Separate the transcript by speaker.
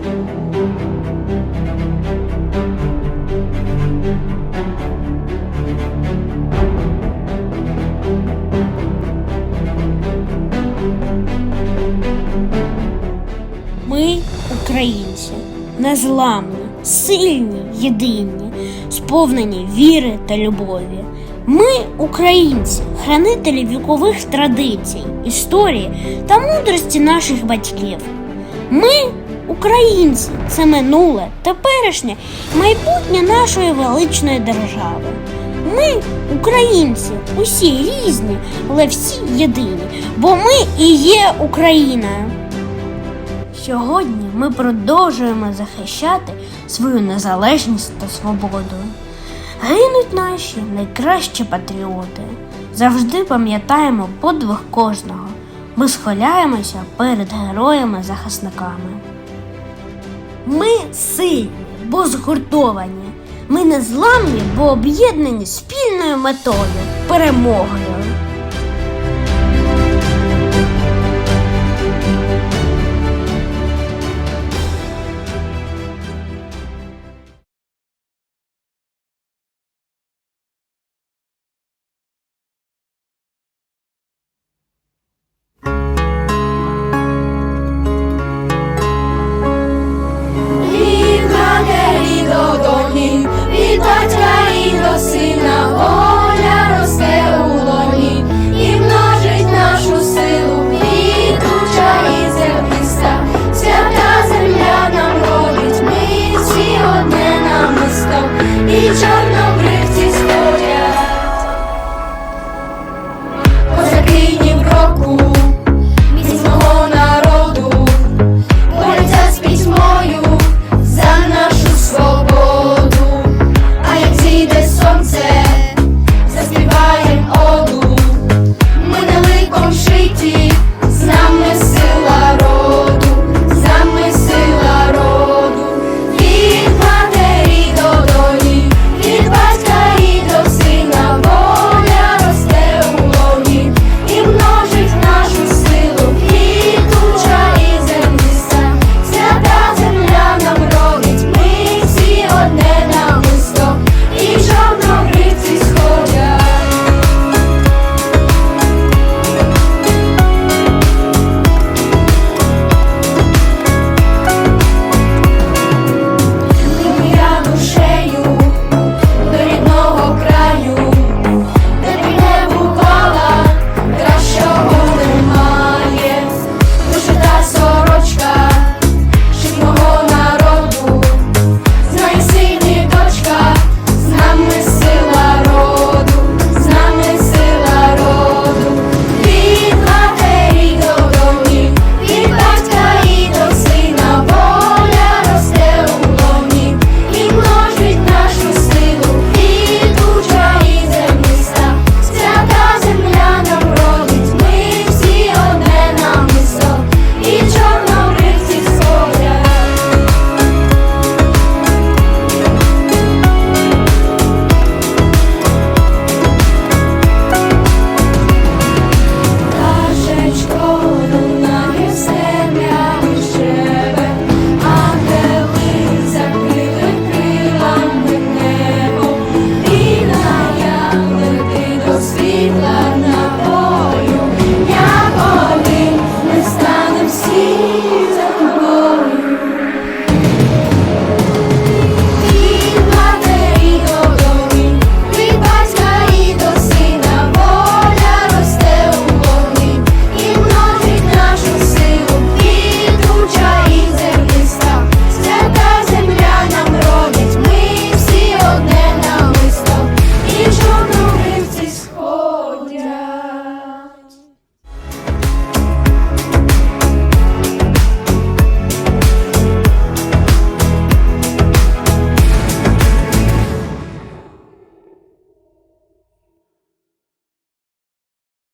Speaker 1: Ми українці, незламні, сильні, єдині, сповнені віри та любові. Ми українці, хранителі вікових традицій, історії та мудрості наших батьків. Ми українці, це минуле, теперішнє, майбутнє нашої величної держави. Ми українці, усі різні, але всі єдині, бо ми і є Україною. Сьогодні ми продовжуємо захищати свою незалежність та свободу. Гинуть наші найкращі патріоти. Завжди пам'ятаємо подвиг кожного. Ми схиляємося перед героями-захисниками. Ми сильні, бо згуртовані. Ми незламні, бо об'єднані спільною метою перемогою. mighty